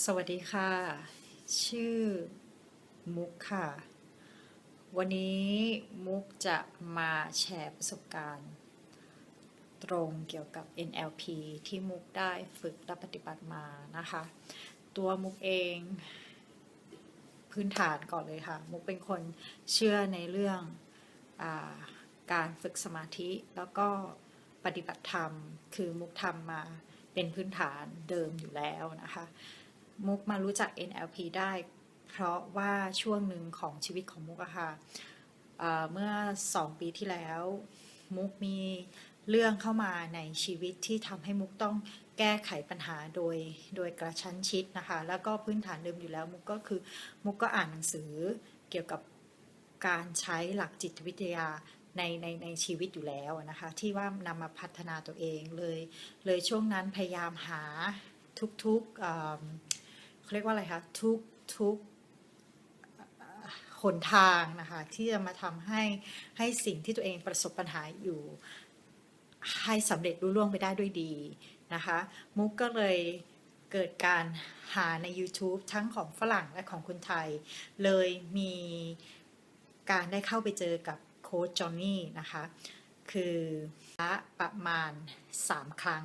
สวัสดีค่ะ ชื่อมุกค่ะ วันนี้มุกจะมาแชร์ประสบการณ์ ตรงเกี่ยวกับ NLP ที่มุกได้ฝึกและปฏิบัติมานะคะ ตัวมุกเองพื้นฐานก่อนเลยค่ะ มุกเป็นคนเชื่อในเรื่องอาการฝึกสมาธิ แล้วก็ปฏิบัติธรรม คือมุกทำมาเป็นพื้นฐานเดิมอยู่แล้วนะคะ มุกมารู้จัก NLP ได้ เพราะว่าช่วงหนึ่งของชีวิตของมุกอะค่ะเมื่อสองปีที่แล้ว มุกมีเรื่องเข้ามาในชีวิตที่ทำให้มุกต้องแก้ไขปัญหาโดยโดยกระชั้นชิดนะคะ แล้วก็พื้นฐานเดิมอยู่แล้วมุกก็คือมุกก็อ่านหนังสือเกี่ยวกับการใช้หลักจิตวิทยาในในในชีวิตอยู่แล้วนะคะ ที่ว่านำมาพัฒนาตัวเองเลย เลยช่วงนั้นพยายามหา ทุกๆเอิ่มเขาเรียกว่าอะไรคะทุกทุกหนทางนะคะที่จะมาทำให้ให้สิ่งที่ตัวเองประสบปัญหาอยู่ให้สำเร็จรุ่ล่วงไปได้ด้วยดีนะคะมุกก็เลยเกิดการหาใน YouTube ทั้งของฝรั่งและของคนไทย เลยมีการได้เข้าไปเจอกับโค้ชจอห์นนี่นะคะ คือประมาณ 3 ครั้ง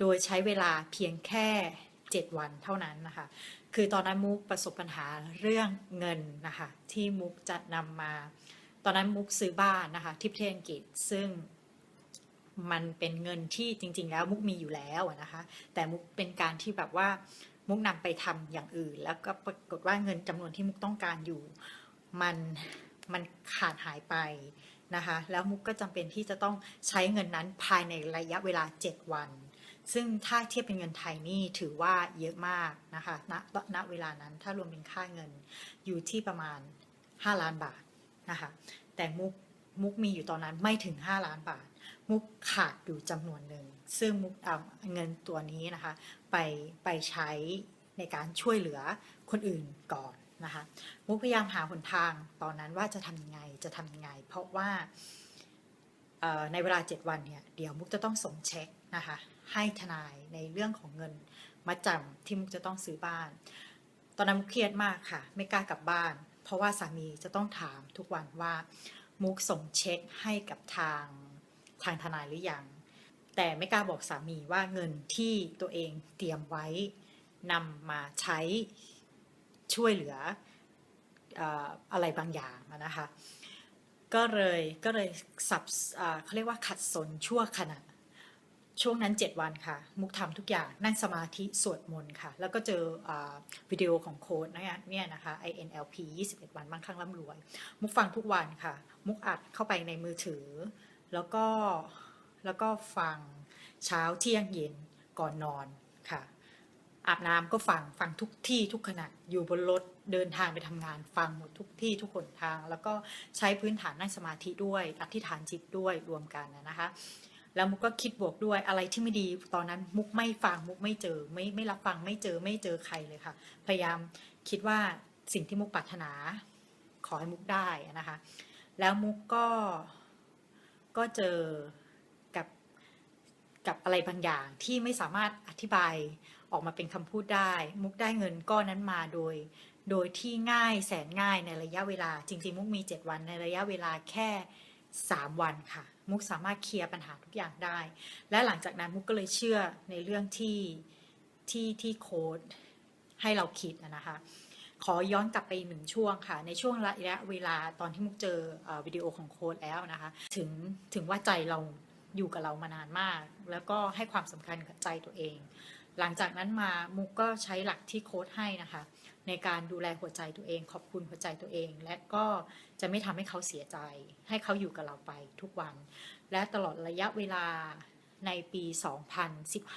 โดยใช้เวลาเพียงแค่ 7 วันเท่านั้นนะคะ คือตอนนั้นมุกประสบปัญหาเรื่องเงินนะคะ ที่มุกจะนำมา ตอนนั้นมุกซื้อบ้านนะคะที่ประเทศอังกฤษซึ่งมันเป็นเงินที่จริง ๆ แล้วมุกมีอยู่แล้วนะคะ แต่มุกเป็นการที่แบบว่ามุกนำไปทำอย่างอื่น แล้วก็ปรากฏว่าเงินจำนวนที่มุกต้องการอยู่มันมันขาดหายไปนะคะ แล้วมุกก็จำเป็นที่จะต้องใช้เงินนั้นภายในระยะเวลา 7 วัน ซึ่งถ้าเทียบเป็นเงินไทยนี่ถือว่าเยอะมากนะคะณณเวลานั้นถ้ารวมเป็นค่าเงินอยู่ที่ประมาณ 5 ล้านบาทนะคะแต่มุกมุกมีอยู่ตอนนั้นไม่ถึง 5 ล้านบาท มุกขาดอยู่จำนวนหนึ่ง ซึ่งมุกเอาเงินตัวนี้นะคะไปไปใช้ในการช่วยเหลือคนอื่นก่อนนะคะมุกพยายามหาหนทางตอนนั้นว่าจะทำยังไงจะทำยังไง เพราะว่าในเวลา 7 วันเนี่ยเดี๋ยวมุกจะต้องส่งเช็คนะคะ ให้ทนายในเรื่องของเงินมาจำที่มุกจะต้องซื้อบ้าน ตอนนั้นมุกเครียดมากค่ะ ไม่กล้ากลับบ้าน เพราะว่าสามีจะต้องถามทุกวันว่ามุกส่งเช็คให้กับทางทางทนายหรือยัง แต่ไม่กล้าบอกสามีว่าเงินที่ตัวเองเตรียมไว้นำมาใช้ช่วยเหลืออะไรบางอย่างนะคะ ก็เลยก็เลยสับเขาเรียกว่าขัดสนชั่วขณะ ช่วงนั้น 7 วันค่ะ มุกทำทุกอย่างนั่งสมาธิสวดมนต์ค่ะ แล้วก็เจออวิดีโอของโค้ดนะเนี่ยนะคะ INLP 21 วันบางครั้งร่ำรวย มุกฟังทุกวันค่ะ มุกอัดเข้าไปในมือถือ แล้วก็แล้วก็ฟังเช้าเที่ยงเย็นก่อนนอนค่ะ อาบน้ำก็ฟังฟังทุกที่ทุกขณะอยู่บนรถเดินทางไปทำงานฟังหมดทุกที่ทุกหนทาง แล้วก็ใช้พื้นฐานนั่งสมาธิด้วยอธิษฐานจิตด้วยรวมกันนะคะ แล้วมุกก็คิดบวกด้วยอะไรที่ไม่ดีตอนนั้นมุกไม่ฟังมุกไม่เจอ ไม่ไม่รับฟังไม่เจอไม่เจอใครเลยค่ะ พยายามคิดว่าสิ่งที่มุกปรารถนาขอให้มุกได้นะคะ แล้วมุกก็ก็เจอกับกับอะไรบางอย่างที่ไม่สามารถอธิบายออกมาเป็นคำพูดได้ มุกได้เงินก้อนนั้นมาโดย โดยที่ง่ายแสนง่ายในระยะเวลา จริงๆ มุกมี 7 วันในระยะเวลาแค่ 3 วันค่ะ มุกสามารถเคลียร์ปัญหาทุกอย่างได้ และหลังจากนั้นมุกก็เลยเชื่อในเรื่องที่ที่ที่โค้ดให้เราคิดนะคะขอย้อนกลับไปหนึ่งช่วงค่ะ ในช่วงระยะเวลาตอนที่มุกเจอเอ่อวิดีโอของโค้ดแล้วนะคะ ถึงถึงว่าใจเราอยู่กับเรามานานมาก แล้วก็ให้ความสำคัญกับใจตัวเอง หลังจากนั้นมามุกก็ใช้หลักที่โค้ดให้นะคะ ในการดูแลหัวใจตัวเอง ขอบคุณหัวใจตัวเอง และก็จะไม่ทำให้เขาเสียใจ ให้เขาอยู่กับเราไปทุกวัน และตลอดระยะเวลาในปี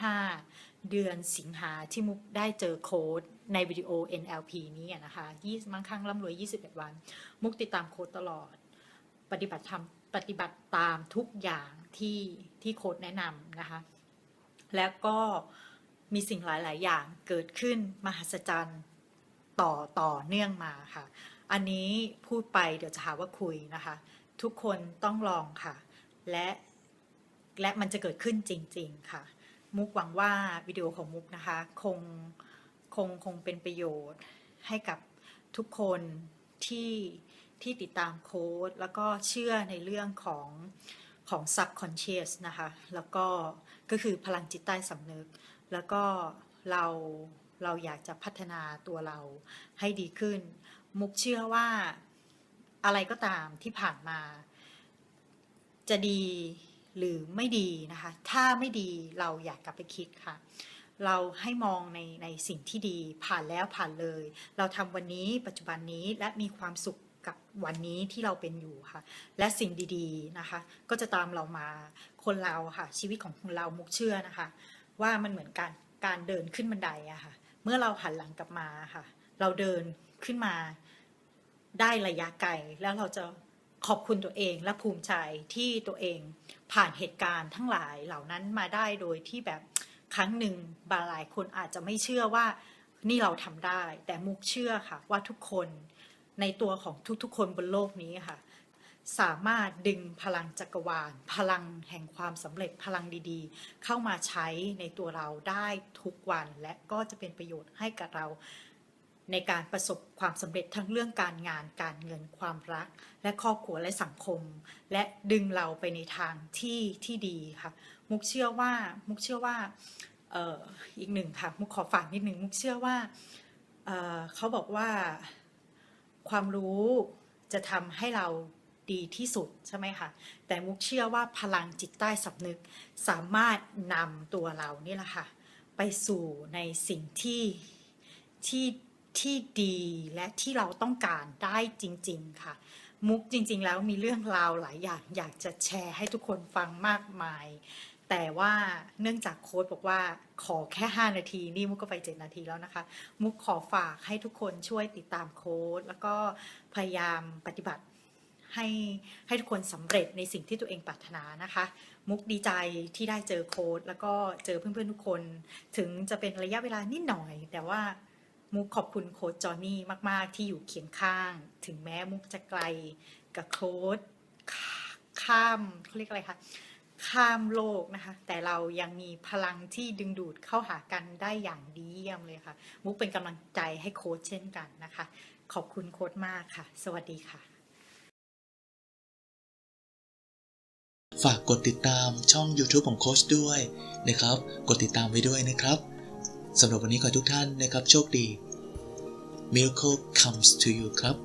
2015 เดือนสิงหาที่มุกได้เจอโค้ดในวิดีโอ NLP นี้อะนะคะ20บางครั้งร่ำรวย 21 วัน มุกติดตามโค้ดตลอด ปฏิบัติทำปฏิบัติตามทุกอย่างที่ที่โค้ดแนะนำนะคะ แล้วก็มีสิ่งหลาย ๆ อย่างเกิดขึ้นมหัศจรรย์ ต่อต่อเนื่องมาค่ะ อันนี้พูดไปเดี๋ยวจะหาว่าคุยนะคะ ทุกคนต้องลองค่ะ และและมันจะเกิดขึ้นจริง ๆค่ะ มุกหวังว่าวิดีโอของมุกนะคะ คงคงคงเป็นประโยชน์ให้กับทุกคนที่ที่ติดตามโค้ดแล้วก็เชื่อในเรื่องของของ subconscious นะคะ แล้วก็ก็คือพลังจิตใต้สำนึก แล้วก็เรา เราอยากจะพัฒนาตัวเราให้ดีขึ้น มุกเชื่อว่าอะไรก็ตามที่ผ่านมา จะดีหรือไม่ดีนะคะ ถ้าไม่ดีเราอยากกลับไปคิดค่ะ เราให้มองในในสิ่งที่ดีผ่านแล้วผ่านเลย เราทำวันนี้ปัจจุบันนี้และมีความสุขกับวันนี้ที่เราเป็นอยู่ค่ะ และสิ่งดีๆนะคะ ก็จะตามเรามาคนเราค่ะ ชีวิตของคนเรามุกเชื่อนะคะ ว่ามันเหมือนการการเดินขึ้นบันไดอะค่ะ เมื่อเราหันหลังกลับมาค่ะ เราเดินขึ้นมาได้ระยะไกลแล้วเราจะขอบคุณตัวเองและภูมิใจที่ตัวเองผ่านเหตุการณ์ทั้งหลายเหล่านั้นมาได้โดยที่แบบครั้งหนึ่งบางหลายคนอาจจะไม่เชื่อว่านี่เราทำได้ แต่มุกเชื่อค่ะว่าทุกคนในตัวของทุกๆ คนบนโลกนี้ค่ะ สามารถดึงพลังจักรวาล พลังแห่งความสำเร็จพลังดีๆ เข้ามาใช้ในตัวเราได้ทุกวัน และก็จะเป็นประโยชน์ให้กับเราในการประสบความสำเร็จทั้งเรื่องการงานการเงินความรัก และครอบครัวและสังคม และดึงเราไปในทางที่ที่ดีค่ะ มุกเชื่อว่ามุกเชื่อว่าอออีกหนึ่งค่ะมุกขอฝากนิดหนึ่งมุกเชื่อว่าเเขาบอกว่าความรู้จะทำให้เรา ดีที่สุดใช่ไหมคะแต่มุกเชื่อว่าพลังจิตใต้สำนึกสามารถนำตัวเรานี่แหละค่ะไปสู่ในสิ่งที่ที่ที่ดีและที่เราต้องการได้จริง ๆ ค่ะ มุกจริง ๆ แล้วมีเรื่องราวหลายอย่างอยากจะแชร์ให้ทุกคนฟังมากมาย แต่ว่าเนื่องจากโค้ดบอกว่าขอแค่ 5 นาที นี่มุกก็ไป 7 นาทีแล้วนะคะ มุกขอฝากให้ทุกคนช่วยติดตามโค้ดแล้วก็พยายามปฏิบัติ ให้ให้ทุกคนสำเร็จในสิ่งที่ตัวเองปรารถนานะคะ มุกดีใจที่ได้เจอโค้ดแล้วก็เจอเพื่อนๆทุกคน ถึงจะเป็นระยะเวลานิดหน่อย แต่ว่ามุกขอบคุณโค้ดจอห์นนี่มาก ๆ ที่อยู่เคียงข้าง ถึงแม้มุกจะไกลกับโค้ดข้ามเขาเรียกอะไรคะข้ามโลกนะคะ แต่เรายังมีพลังที่ดึงดูดเข้าหากันได้อย่างดีเยี่ยมเลยค่ะ มุกเป็นกำลังใจให้โค้ดเช่นกันนะคะ ขอบคุณโค้ดมากค่ะ สวัสดีค่ะ ฝากกดติดตามช่อง YouTube ของโค้ชด้วยนะครับ กดติดตามไว้ด้วยนะครับสำหรับวันนี้ขอทุกท่านนะครับ โชคดี Miracle comes to you ครับ